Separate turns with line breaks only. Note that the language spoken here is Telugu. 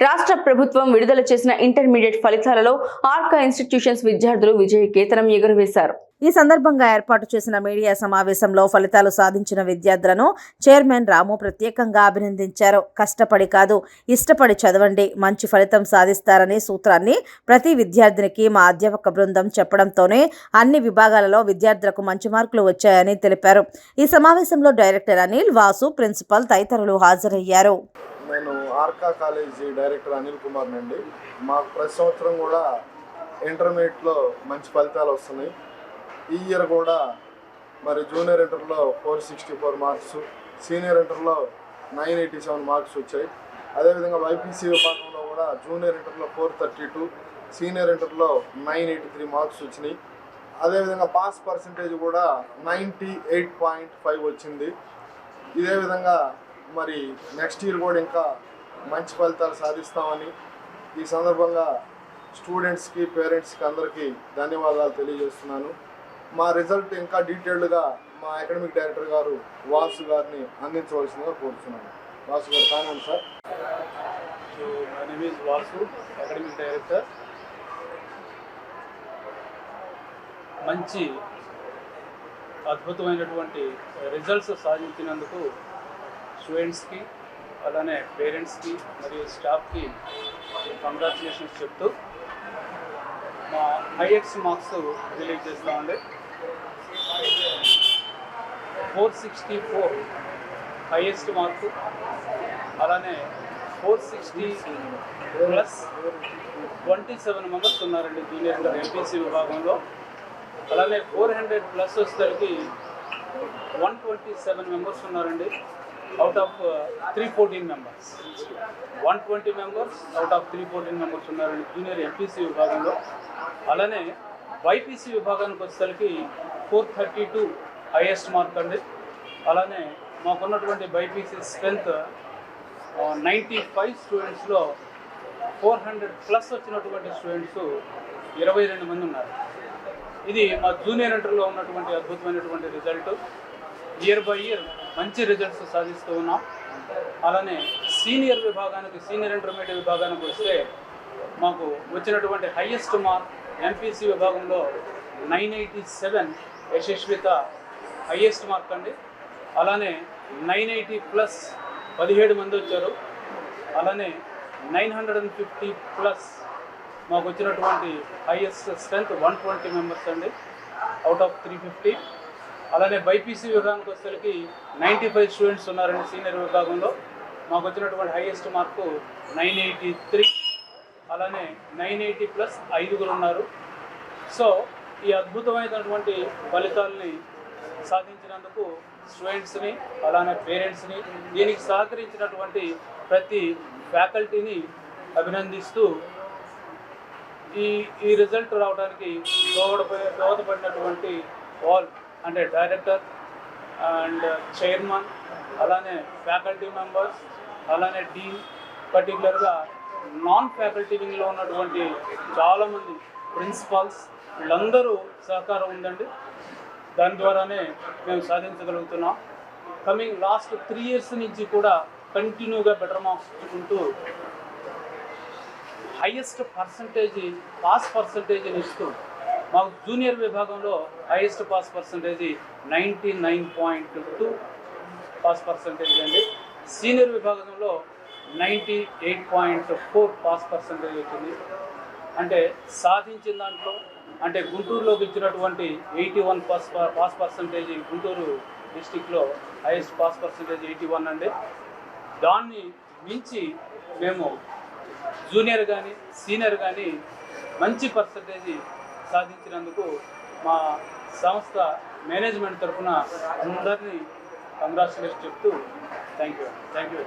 రాష్ట్ర ప్రభుత్వం విడుదల చేసిన ఇంటర్మీడియట్ ఫలితాలలో ఆర్కా ఇన్స్టిట్యూషన్స్ విద్యార్థులు విజయ కేతనం ఎగురవేశారు.
ఈ సందర్భంగా ఏర్పాటు చేసిన మీడియా సమావేశంలో ఫలితాలు సాధించిన విద్యార్థులను చైర్మన్ రాము ప్రత్యేకంగా అభినందించారు. కష్టపడి కాదు ఇష్టపడి చదవండి మంచి ఫలితం సాధిస్తారనే సూత్రాన్ని ప్రతి విద్యార్థినికి మా అధ్యాపక బృందం చెప్పడంతోనే అన్ని విభాగాలలో విద్యార్థులకు మంచి మార్కులు వచ్చాయని తెలిపారు. ఈ సమావేశంలో డైరెక్టర్ అనిల్ వాసు ప్రిన్సిపల్ తదితరులు హాజరయ్యారు.
ఆర్కా కాలేజీ డైరెక్టర్ అనిల్ కుమార్ అండి. మాకు ప్రతి సంవత్సరం కూడా ఇంటర్మీడియట్లో మంచి ఫలితాలు వస్తున్నాయి. ఈ ఇయర్ కూడా మరి జూనియర్ ఇంటర్లో four sixty four marks senior ఇంటర్లో నైన్ ఎయిటీ సెవెన్ మార్క్స్ వచ్చాయి. అదేవిధంగా వైపీసీ విభాగంలో కూడా జూనియర్ ఇంటర్లో ఫోర్ థర్టీ టూ సీనియర్ ఇంటర్లో నైన్ ఎయిటీ త్రీ మార్క్స్ వచ్చినాయి. అదేవిధంగా పాస్ పర్సంటేజ్ కూడా నైంటీ ఎయిట్ పాయింట్ ఫైవ్ వచ్చింది. ఇదే విధంగా మరి నెక్స్ట్ ఇయర్ కూడా ఇంకా మంచి ఫలితాలు సాధిస్తామని ఈ సందర్భంగా స్టూడెంట్స్కి పేరెంట్స్కి అందరికీ ధన్యవాదాలు తెలియజేస్తున్నాను. మా రిజల్ట్ ఇంకా డీటెయిల్డ్గా మా అకాడమిక్ డైరెక్టర్ గారు వాసు గారిని అందించవలసిందిగా కోరుతున్నాను వాసు గారు కానివ్వండి sir.
So my name Vasu academic director మంచి అద్భుతమైనటువంటి రిజల్ట్స్ సాధించినందుకు స్టూడెంట్స్కి అలానే పేరెంట్స్కి మరియు స్టాఫ్కి కంగ్రాచులేషన్స్ చెప్తూ మా హైయెస్ట్ మార్క్స్ రిలీజ్ చేస్తామండి four sixty four highest mark. అలానే four sixty plus twenty seven members ఉన్నారండి జూనియర్ ఇంటర్ ఎంపీసీ విభాగంలో. అలానే ఫోర్ హండ్రెడ్ ప్లస్ వచ్చేసరికి వన్ ట్వంటీ సెవెన్ మెంబర్స్ ఉన్నారండి. Out of three fourteen members one twenty members out of three fourteen members ఉన్నారండి జూనియర్ ఎంపీసీ విభాగంలో. అలానే వైపీసీ విభాగానికి వచ్చేసరికి four thirty two highest mark అండి. అలానే మాకున్నటువంటి బైపీసీ స్ట్రెంత్ నైంటీ ఫైవ్ స్టూడెంట్స్లో ఫోర్ హండ్రెడ్ ప్లస్ వచ్చినటువంటి స్టూడెంట్స్ ఇరవై రెండు మంది ఉన్నారు. ఇది మా జూనియర్ ఇంటర్లో ఉన్నటువంటి అద్భుతమైనటువంటి రిజల్ట్ ఇయర్ బై ఇయర్ మంచి రిజల్ట్స్ సాధిస్తూ ఉన్నాం. అలానే సీనియర్ విభాగానికి సీనియర్ ఇంటర్మీడియట్ విభాగానికి వస్తే మాకు వచ్చినటువంటి హైయెస్ట్ మార్క్ ఎంపీసీ విభాగంలో nine eighty seven Yashaswitha highest mark అండి. అలానే నైన్ ఎయిటీ ప్లస్ పదిహేడు మంది వచ్చారు. అలానే nine hundred and fifty plus మాకు వచ్చినటువంటి highest strength one twenty members అండి. అవుట్ ఆఫ్ త్రీ ఫిఫ్టీ అలానే బైపీసీ విభాగానికి వచ్చేసరికి నైంటీ ఫైవ్ స్టూడెంట్స్ ఉన్నారండి సీనియర్ విభాగంలో. మాకు వచ్చినటువంటి highest mark nine eighty three అలానే నైన్ ఎయిటీ ప్లస్ ఐదుగురు ఉన్నారు సో ఈ అద్భుతమైనటువంటి ఫలితాలని సాధించినందుకు స్టూడెంట్స్ని అలానే పేరెంట్స్ని దీనికి సహకరించినటువంటి ప్రతి ఫ్యాకల్టీని అభినందిస్తూ ఈ ఈ రిజల్ట్ రావడానికి దోహదపడినటువంటి వాళ్ళు అంటే డైరెక్టర్ అండ్ చైర్మన్ అలానే ఫ్యాకల్టీ మెంబర్స్ అలానే డీన్ పర్టికులర్గా నాన్ ఫ్యాకల్టీ వింగ్లో ఉన్నటువంటి చాలామంది ప్రిన్సిపాల్స్ వీళ్ళందరూ సహకారం ఉందండి. దాని ద్వారానే మేము సాధించగలుగుతున్నాం. కమింగ్ లాస్ట్ త్రీ ఇయర్స్ నుంచి కూడా కంటిన్యూగా బెటర్ మార్క్స్ ఇచ్చుకుంటూ హైయెస్ట్ పర్సంటేజ్ పాస్ పర్సంటేజ్ని ఇస్తూ మాకు జూనియర్ విభాగంలో highest pass percentage ninety nine point two pass percentage అండి. సీనియర్ విభాగంలో ninety eight point four pass percentage వచ్చింది. అంటే సాధించిన దాంట్లో అంటే గుంటూరులోకి ఇచ్చినటువంటి eighty one pass pass percentage Guntur డిస్టిక్లో highest pass percentage eighty one అండి. దాన్ని మించి మేము జూనియర్ కానీ సీనియర్ కానీ మంచి పర్సంటేజ్ సాధించినందుకు మా సంస్థ మేనేజ్మెంట్ తరఫున అందరినీ కంగ్రాచులేషన్ చెప్తూ థ్యాంక్ యూ. Thank you